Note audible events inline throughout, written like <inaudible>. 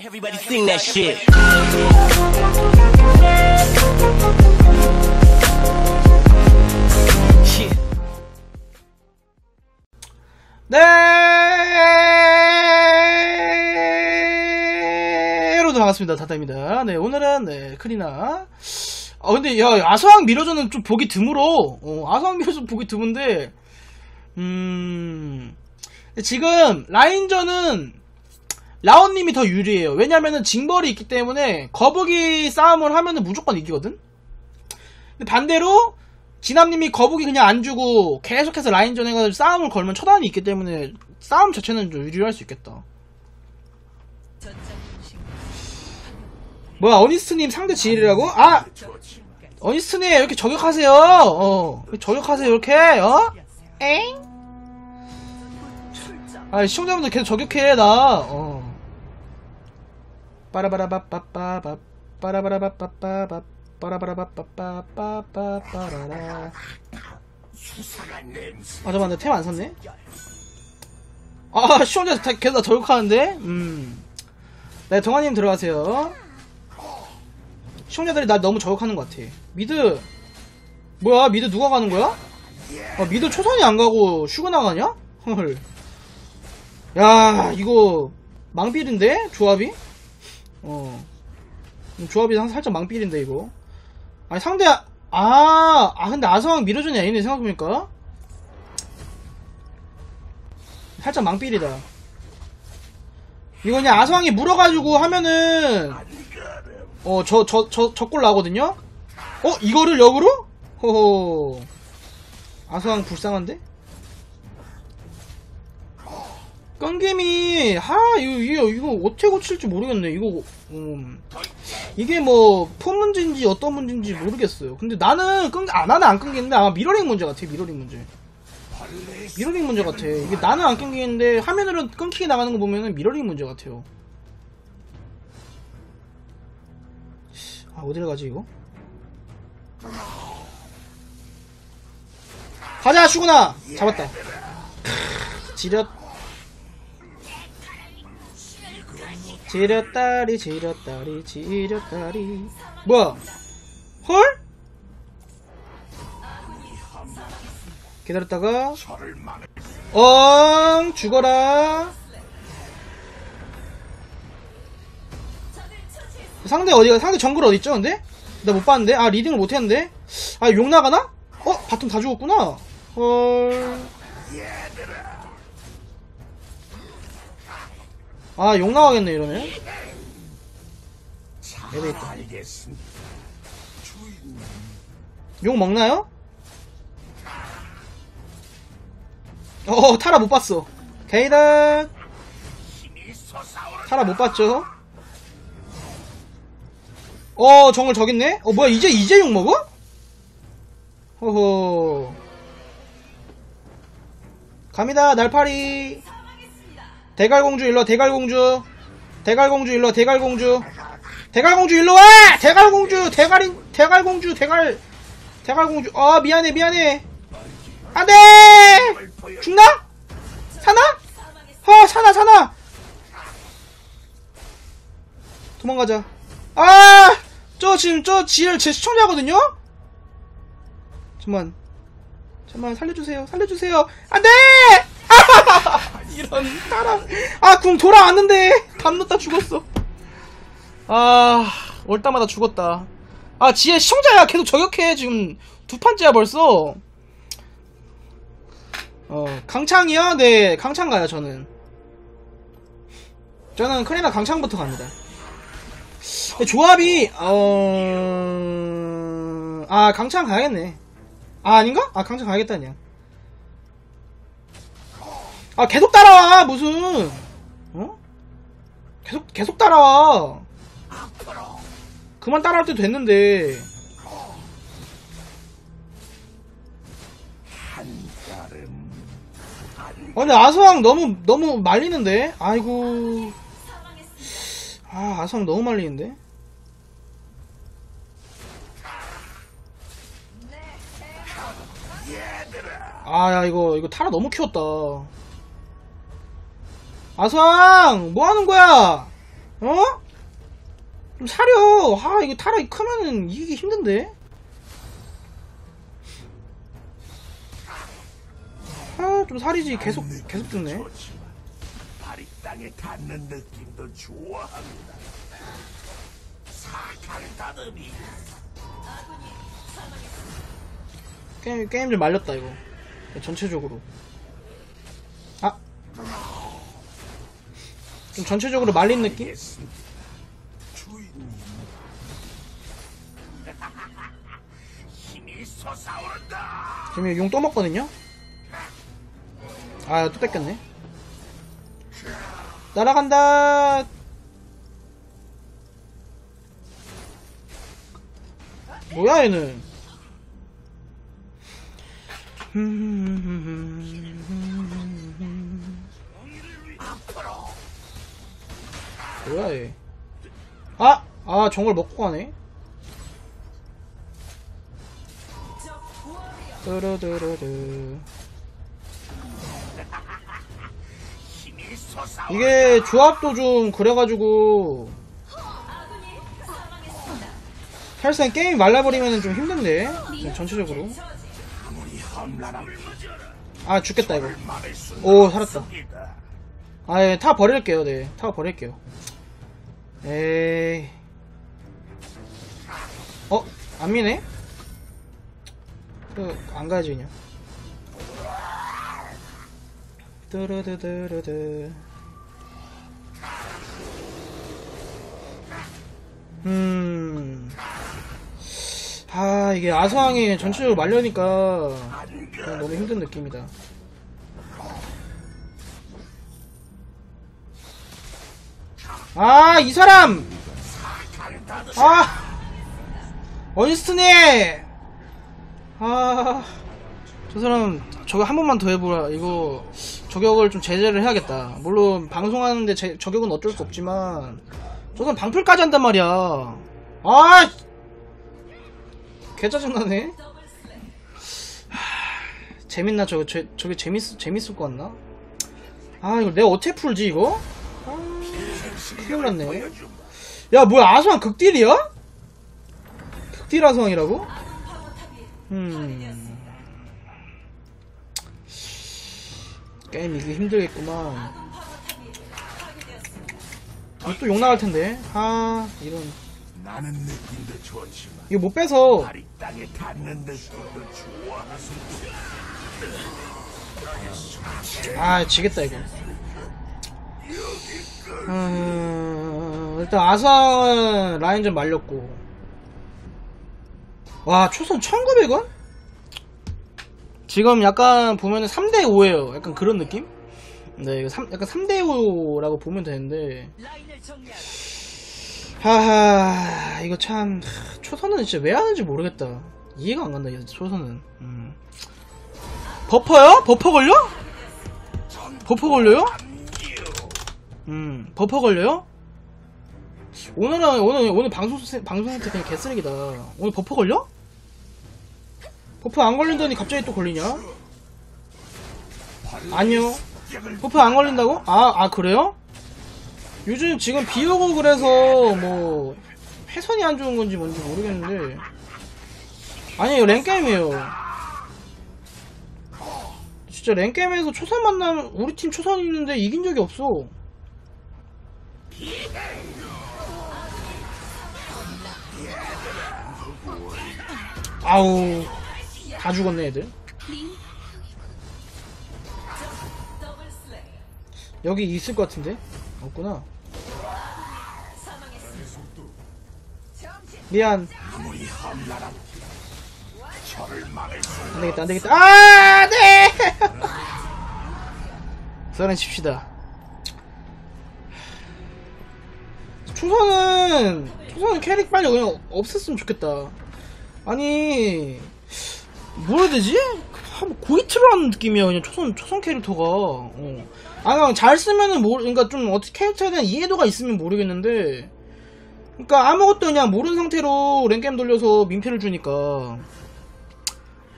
Everybody sing that shit. Shit. 네, 여러분 반갑습니다. 타타입니다. 네, 오늘은 네, 크리나. 아 근데 야 아서왕 미러전은 좀 보기 드물어. 어, 아서왕 미러전 보기 드문데, 음 지금 라인전은 라온님이 더 유리해요. 왜냐면은 징벌이 있기 때문에 거북이 싸움을 하면은 무조건 이기거든. 근데 반대로 진암님이 거북이 그냥 안 주고 계속해서 라인전 해가지고 싸움을 걸면 처단이 있기 때문에 싸움 자체는 좀 유리할 수 있겠다. 뭐야 어니스트님 상대 지일이라고? 아 어니스트님 이렇게 저격하세요. 어 저격하세요 이렇게 어? 엥? 아 시청자분들 계속 저격해 나. 어. 빠라바라바빠빠바 빠라바라바빠빠바 빠라바라바빠빠빠빠빠라라 아 잠깐만 내템 안 샀네 아다 계속 다 저격하는데 음 네 동아님 들어가세요 시청자들이 나 너무 저격하는 것 같아 미드 뭐야 미드 누가 가는 거야? 아 미드 초선이 안 가고 슈가 나가냐? 헐 야, 이거 망필인데 조합이? 어. 조합이 상- 살짝 망필인데 이거. 아니 상대 아, 아 근데 아성왕 미러전이 아니네 생각해보니까. 살짝 망필이다. 이거 그냥 아성왕이 물어가지고 하면은 어 저 저 저 저골 나거든요. 어 이거를 역으로? 호호. 아성왕 불쌍한데? 깡개미 하 이거 이거 이거 어떻게 고칠지 모르겠네. 이거 음 이게 뭐 폰 문제인지 어떤 문제인지 모르겠어요. 근데 나는 끈 아, 나는 안 끊기는데 아마 미러링 문제 같아 미러링 문제. 미러링 문제 같아. 이게 나는 안 끊기는데 화면으로 끊기게 나가는 거 보면은 미러링 문제 같아요. 아 어디를 가지 이거? 가자 슈구나! 잡았다. 크, 지렸 지렸다리 지렸다리 지렸다리 뭐야 헐? 기다렸다가 엉 죽어라 상대 어디가 상대 정글 어디있죠 근데? 나 못 봤는데 아 리딩을 못했는데 아 욕 나가나? 어? 바텀 다 죽었구나 헐 아, 욕 나가겠네, 있다. 욕 먹나요? 어, 타라 못 봤어. 게이다. 타라 못 봤죠? 어, 정글 저기 있네? 어, 뭐야, 이제, 이제 욕 먹어? 호호. 갑니다, 날파리. 대갈공주 일로 와, 대갈공주. 대갈공주 일로 와, 대갈공주. 대갈공주 일로 와! 대갈공주 대갈인 대갈공주 대갈 대갈공주. 아 미안해 미안해. 안돼! 죽나? 사나? 아 사나 사나. 도망가자. 아! 저 지금 저 지엘 제 시청자거든요? 잠만. 잠만 살려주세요 살려주세요. 안돼 이런 따라. 아궁 돌아왔는데. 담 넣다 죽었어. 아올 때마다 죽었다. 아 지혜 시청자야. 계속 저격해. 지금 두 판째야 벌써. 어 강창이요? 네 강창 가요 저는. 저는 크레나 강창부터 갑니다. 근데 조합이 어 아 강창 가야겠네. 아 아닌가? 아 강창 가야겠다 그냥 아 계속 따라와 무슨. 어? 계속 계속 따라와. 그만 따라할 때도 됐는데. 아 근데 아서왕 너무 너무 말리는데? 아이고. 아 아서왕 너무 말리는데? 아야 이거 이거 타라 너무 키웠다 아상 뭐 하는 거야? 어? 좀 사려. 아, 이거 타라 크면은 이기기 힘든데? 아, 좀 사리지. 계속, 계속. 좋지만 발이 땅에 닿는 느낌도 좋아합니다. 사칼 다듬이 게임, 게임 좀 말렸다, 이거. 전체적으로. 좀 전체적으로 말린 느낌? 지금 용 또 먹거든요? 아, 또 뺏겼네. 날아간다! 뭐야, 얘는? 뭐야, 얘. 아! 아, 정글 먹고 가네. 솟아오른다. 이게 조합도 좀 그래가지고 사실상 게임이 말라버리면 좀 힘든데 전체적으로 아 죽겠다 이거 오 살았다 없습니다. 아타 버릴게요 네타 버릴게요 에이 어? 안 미네? 그안 가야지 그냥 뚜르드드르드 음. 아, 이게 아서왕이 전체적으로 말려니까 너무 힘든 느낌이다. 아, 이 사람! 아! 어니스트니! 아, 저 사람 저거 한 번만 더 해보라. 이거 저격을 좀 제재를 해야겠다. 물론 방송하는데 제- 저격은 어쩔 수 없지만 저 사람 방풀까지 한단 말이야. 아! 개 짜증나네. 하, 재밌나 저거 저, 저게 재밌 재밌을 것 같나? 아 이거 내가 어떻게 풀지 이거? 아, 큰일 났네. 야 뭐야 아소왕 극딜이야? 극딜 아소왕이라고? 음. 게임 이기 힘들겠구만. 이거 또욕 나갈 텐데. 아, 이런. 이거 못 빼서. 아, 지겠다, 이거. 음, 일단 아사 라인전 말렸고. 와, 초선 1900원? 지금 약간 보면은 3대5에요. 약간 그런 느낌? 네, 이거 삼- 약간 3대5라고 보면 되는데. 하하, 이거 참, 하, 초선은 진짜 왜 하는지 모르겠다. 이해가 안 간다, 이 초선은. 음. 버퍼요? 버퍼 걸려? 버퍼 걸려요? 음, 버퍼 걸려요? 오늘은, 오늘, 오늘 방송, 세- 방송 상태 그냥 개쓰레기다. 오늘 버퍼 걸려? 버퍼 안 걸린다니 갑자기 또 걸리냐? 아니요. 버퍼 안 걸린다고? 아, 아, 그래요? 요즘 지금 비 오고 그래서 뭐, 회선이 안 좋은 건지 뭔지 모르겠는데. 아니에요, 랭게임이에요. 진짜 랭게임에서 초선 만나면, 우리 팀 초선 있는데 이긴 적이 없어. 아우, 다 죽었네, 애들. 여기 있을 것 같은데? 없구나. 미안. 아무리 험난한 저를 막을 수안 되겠다, 안 되겠다. 아, 네! <laughs> 썰은 칩시다. 초선은, 초선은 캐릭 빨리 그냥 없앴으면 좋겠다. 아니, 뭐라 해야 되지? 하는 느낌이야, 그냥 초선, 초선 캐릭터가. 어. 아, 그냥 잘 쓰면은 모르, 그러니까 좀 어떻게 캐릭터에 대한 이해도가 있으면 모르겠는데, 그러니까 아무것도 그냥 모르는 상태로 랭겜 돌려서 민폐를 주니까,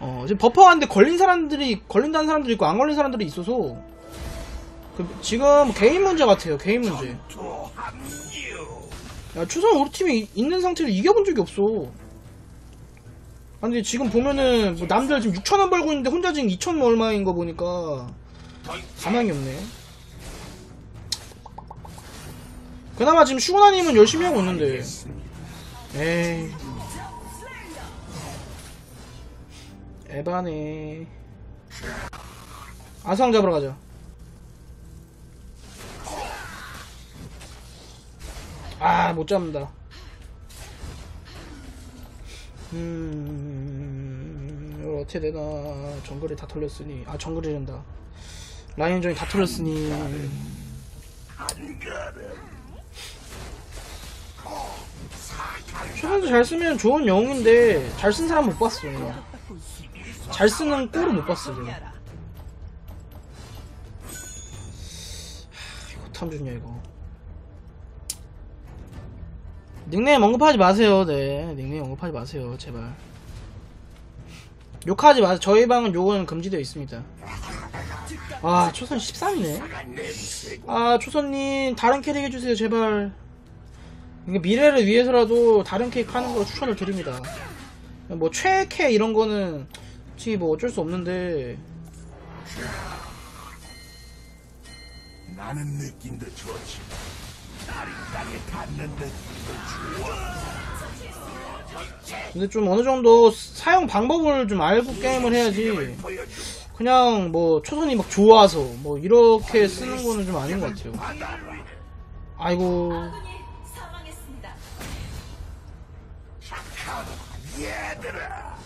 어, 지금 버퍼하는데 걸린 사람들이, 걸린다는 사람들이 있고, 안 걸린 사람들이 있어서, 그, 지금 개인 문제 같아요, 개인 문제. 야, 초선 우리 팀이 있는 상태로 이겨본 적이 없어. 아, 근데 지금 보면은, 뭐 남들 지금 6천원 벌고 있는데 혼자 지금 2천 얼마인 거 보니까, 가망이 없네. 그나마 지금 슈구나님은 열심히 하고 있는데. 에이. 에바네. 아상 잡으러 가자. 아, 못 잡는다. 음, 이거 어떻게 되나. 정글이 다 털렸으니. 아, 정글이 된다. 라인전이 다 털렸으니. 초반도 잘 쓰면 좋은 영웅인데, 잘 쓴 사람 못 봤어. 그냥. 잘 쓰는 꼴을 못 봤어, 내가. 하, 이거 탐주냐, 이거. 닉네임 언급하지 마세요, 네. 닉네임 언급하지 마세요, 제발. 욕하지 마세요. 저희 방은 욕은 금지되어 있습니다. 아, 초선 13이네. 아, 초선님, 다른 캐릭 해주세요, 제발. 미래를 위해서라도 다른 캐릭 하는 거 추천을 드립니다. 뭐, 최캐 이런 거는, 솔직히 뭐 어쩔 수 없는데, 나는 느낌도 좋지. 근데 좀 어느 정도 사용 방법을 좀 알고 게임을 해야지. 그냥 뭐 초선이 막 좋아서 뭐 이렇게 쓰는 거는 좀 아닌 것 같아요. 아이고 사망했습니다. 얘들아.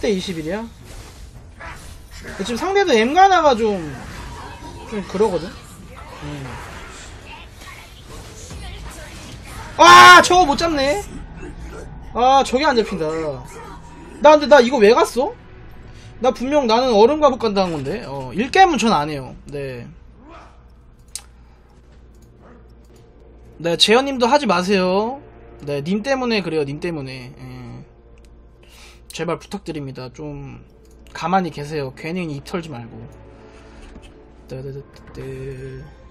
10대 21이야? 지금 상대도 엠가나가 좀, 좀 그러거든? 음. 아, 저거 못 잡네? 아, 저게 안 잡힌다. 나 근데 나 이거 왜 갔어? 나 분명 나는 얼음 가복 간다는 건데, 어, 1게임은 전 안 해요. 네. 네, 재현님도 하지 마세요. 네, 님 때문에 그래요, 님 때문에. 예. 제발 부탁드립니다. 좀 가만히 계세요. 괜히 입 털지 말고. 따다다다다.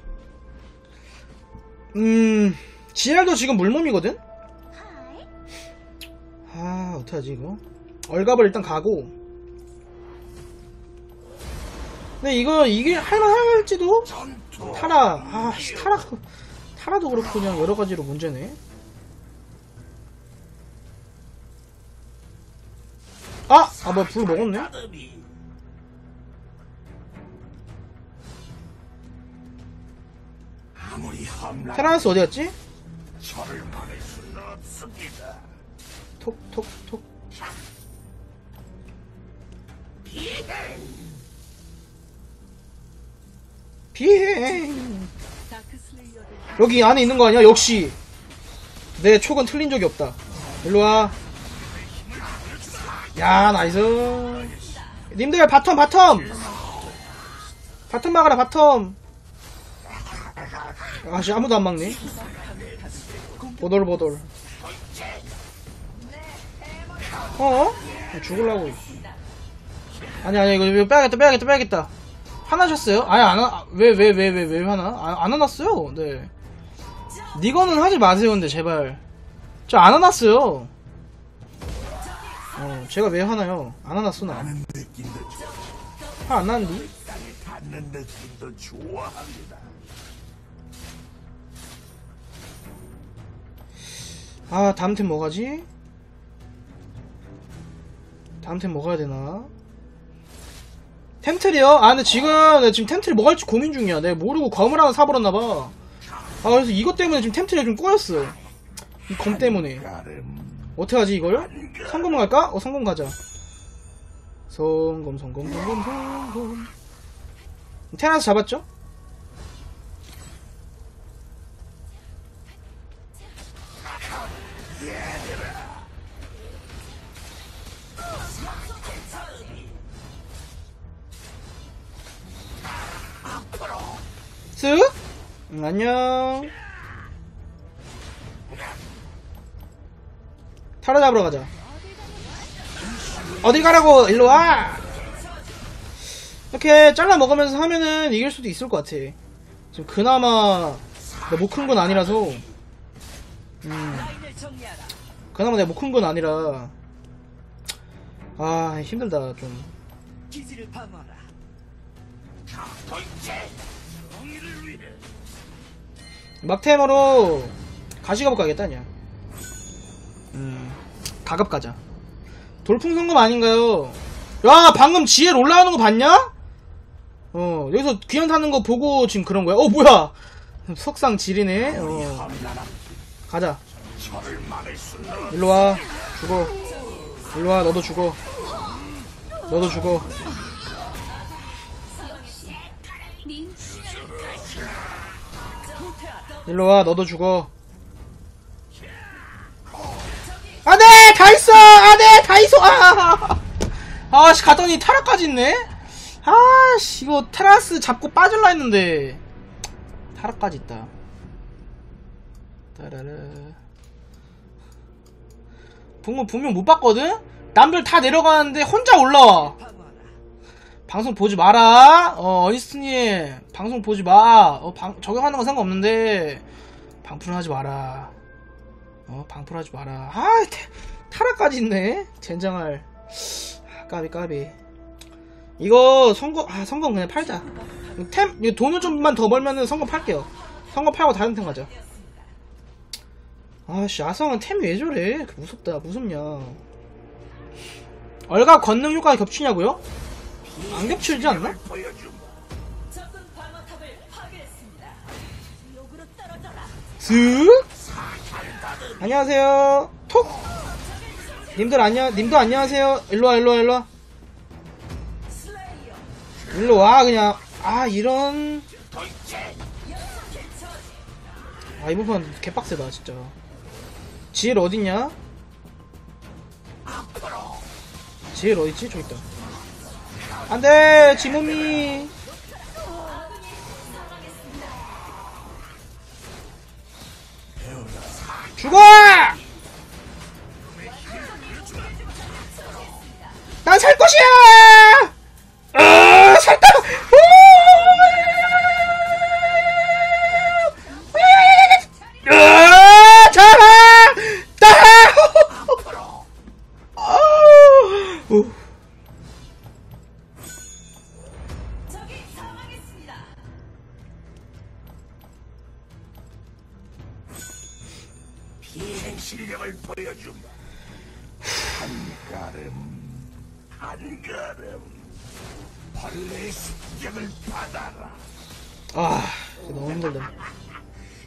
음, 지랄도 지금 물몸이거든? 아, 어떡하지, 이거? 얼갑을 일단 가고. 근데 이거, 이게 할만할지도? 타라, 아, 씨, 타라, 타라도 그렇고 그냥 여러 가지로 문제네. 아! 아, 뭐, 불 먹었네? 테라스 어디 갔지? 저를 막을 수는 없습니다. 톡, 톡, 톡. 비행! 여기 안에 있는 거 아니야? 역시! 내 촉은 틀린 적이 없다. 일로와. 야, 나이스. 님들, 바텀, 바텀! 바텀 막아라, 바텀! 아씨, 아무도 안 막네. 보돌보돌. 어? 죽을라고. 아니, 아니, 이거 빼야겠다, 빼야겠다, 빼야겠다. 화나셨어요? 아니, 안, 화- 왜, 왜, 왜, 왜, 왜 화나? 안, 안 화났어요, 네. 니거는 하지 마세요, 근데, 제발. 저 안 화났어요. 어, 제가 왜 화나요? 안 화났어, 나. 나는 느낌도 좋지. 화안 나는데? 아, 다음 팀 뭐가지? 다음 팀 뭐가야 되나? 템틀이요? 아, 근데 지금, 내가 지금 템틀 뭐 할지 고민 중이야. 내가 모르고 검을 하나 사버렸나봐. 아, 그래서 이것 때문에 지금 템틀이 좀 꼬였어. 이 검 때문에. 가름. 어떡하지, 이걸? 성검 갈까? 어, 성검 가자. 성검, 성검, 성검, 성검. 테라스 잡았죠? 쓱? 응, 안녕. 타라 잡으러 가자. 어디 가라고, 일로 와! 이렇게 잘라 먹으면서 하면은 이길 수도 있을 것 같아. 지금 그나마 내가 못큰건 아니라서. 음. 그나마 내가 못큰건 아니라. 아, 힘들다, 좀. 기지를 방어하라. 도대체 정의를 위해 막템으로 가시가복 가겠다, 그냥. 음, 가갑 가자. 돌풍 성금 아닌가요? 야, 방금 지엘 올라오는 거 봤냐? 어, 여기서 귀환 타는 거 보고 지금 그런 거야. 어, 뭐야! 석상 지리네. 어, 험난한 가자. 저를 막을 수는 없. 일로 와. 죽어. 일로 와, 너도 죽어. 너도 죽어. 일로 와, 너도 죽어. 안 돼! 다 있어! 안 돼! 다 있어! 아! <laughs> 아, 씨, 갔더니 타락까지 있네? 아, 씨, 이거 테라스 잡고 빠질라 했는데. 타락까지 있다. 따라라. 분명, 분명 못 봤거든? 남들 다 내려가는데 혼자 올라와. 방송 보지 마라. 어, 어니스트님. 방송 보지 마. 어, 방, 적용하는 건 상관없는데, 방풀은 하지 마라. 어, 방풀 하지 마라. 아, 태- 타락까지 있네. 젠장할. 아, 까비, 까비. 이거, 성공, 아, 성공 그냥 팔자. 템, 돈을 좀만 더 벌면은 성공 팔게요. 성공 팔고 다른 템 가자. 아씨, 아성은 템이 왜 저래? 무섭다, 무섭냐. 얼가 권능 효과가 겹치냐고요? 안 겹치지 않나? 슥 안녕하세요 톡 님들 안녕 님도 안녕하세요 일로와 일로와 일로와. 일로와 그냥 아 이런 아 이 부분 개빡세다 진짜 지엘 어딨냐? 지엘 어딨지? 저기 있다. 안 돼 지몸이 죽어! 난 살 것이야 보여주마. 한 걸음, 한 걸음. 벌레의 습격을 받아라. 아, 너무 힘들다.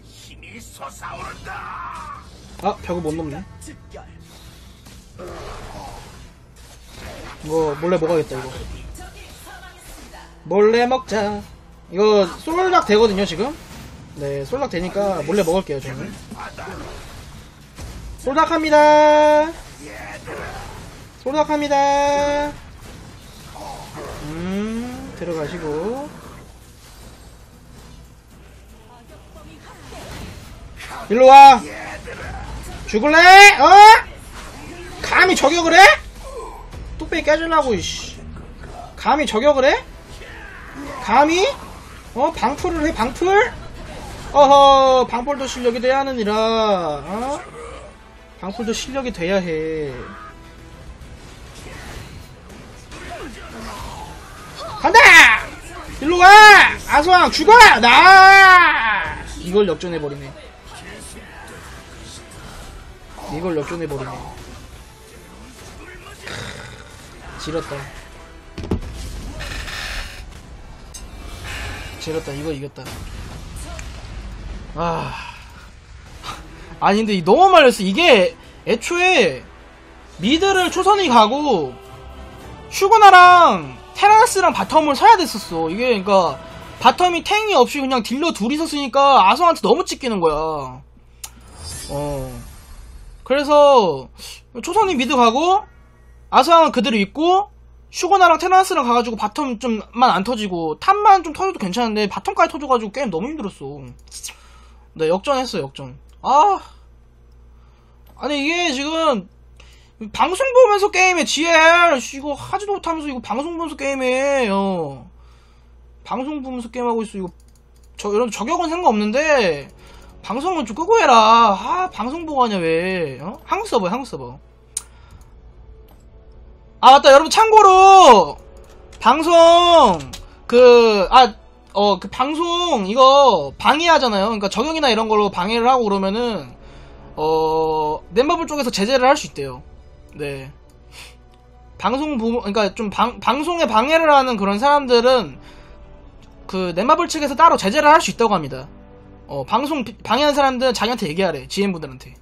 힘이 솟아오른다. 아, 벽을 못 넘네. 이거 몰래 먹어야겠다, 이거. 몰래 먹자. 이거 솔락 되거든요, 지금? 네, 솔락 되니까 몰래 먹을게요, 저는. 솔락합니다. 솔락합니다. 음, 들어가시고. 일로 와. 죽을래? 어? 감히 저격을 해? 뚝배기 깨주려고, 이씨. 감히 저격을 해? 감히? 어? 방풀을 해, 방풀? 어허, 방풀도 실력이 돼야 하느니라, 어? 방풀도 실력이 돼야 해. 간다! 일로 와! 아소왕, 죽어! 나! 이걸 역전해버리네. 이걸 역전해버리네. 크, 지렸다. 지렸다. 이거 이겼다. 아. 아니, 근데 이 너무 말렸어. 이게 애초에 미드를 초선이 가고 슈거나랑 테라스랑 바텀을 서야 됐었어. 이게 그러니까 바텀이 탱이 없이 그냥 딜러 둘이 섰으니까 아성한테 너무 찍히는 거야. 어. 그래서 초선이 미드 가고 아성은 그대로 있고 슈거나랑 테라스랑 가가지고 바텀 좀만 안 터지고 탑만 좀 터져도 괜찮은데 바텀까지 터져가지고 게임 너무 힘들었어. 네 역전했어 역전. 아 아니 이게 지금 방송 보면서 게임에 씨, 이거 하지도 못하면서 이거 방송 보면서 게임해 어. 방송 보면서 게임하고 있어 이거 저 여러분 저격은 상관없는데 방송은 좀 끄고 해라. 아, 방송 보고 하냐, 왜. 어? 한국 서버, 한국 서버. 아, 맞다. 여러분, 참고로, 방송, 그, 아, 어, 그 방송, 이거, 방해하잖아요. 그러니까 적용이나 이런 걸로 방해를 하고 그러면은, 어, 넷마블 쪽에서 제재를 할 수 있대요. 네. 방송 부, 그러니까 좀 방, 방송에 방해를 하는 그런 사람들은, 그, 넷마블 측에서 따로 제재를 할 수 있다고 합니다. 어, 방송 비- 방해하는 사람들은 자기한테 얘기하래. GM분들한테.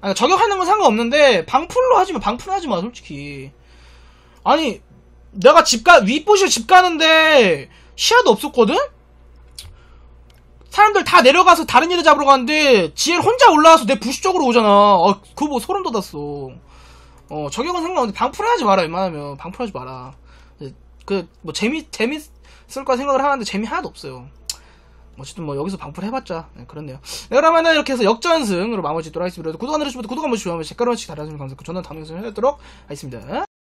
아니, 저격하는 건 상관없는데, 방풀로 하지 마, 방풀 하지 마, 솔직히. 아니, 내가 집 가, 윗부실 집 가는데, 시야도 없었거든? 사람들 다 내려가서 다른 일을 잡으러 가는데, 지엘 혼자 올라와서 내 부시 쪽으로 오잖아. 어, 그거 뭐 소름 돋았어. 어, 저격은 상관없는데, 방풀 하지 마라, 웬만하면. 방풀 하지 마라. 그, 뭐, 재미, 재밌을 거라 생각을 하는데, 재미 하나도 없어요. 어쨌든 뭐 여기서 방풀 해봤자 네, 그렇네요. 네, 그러면은 이렇게 해서 역전승으로 마무리 짓도록 하겠습니다. 구독 안 분들 구독 한 번씩 좋아하면 댓글 한 번씩 달아주시면 감사하고 저는 다음 영상에 뵙도록 하겠습니다.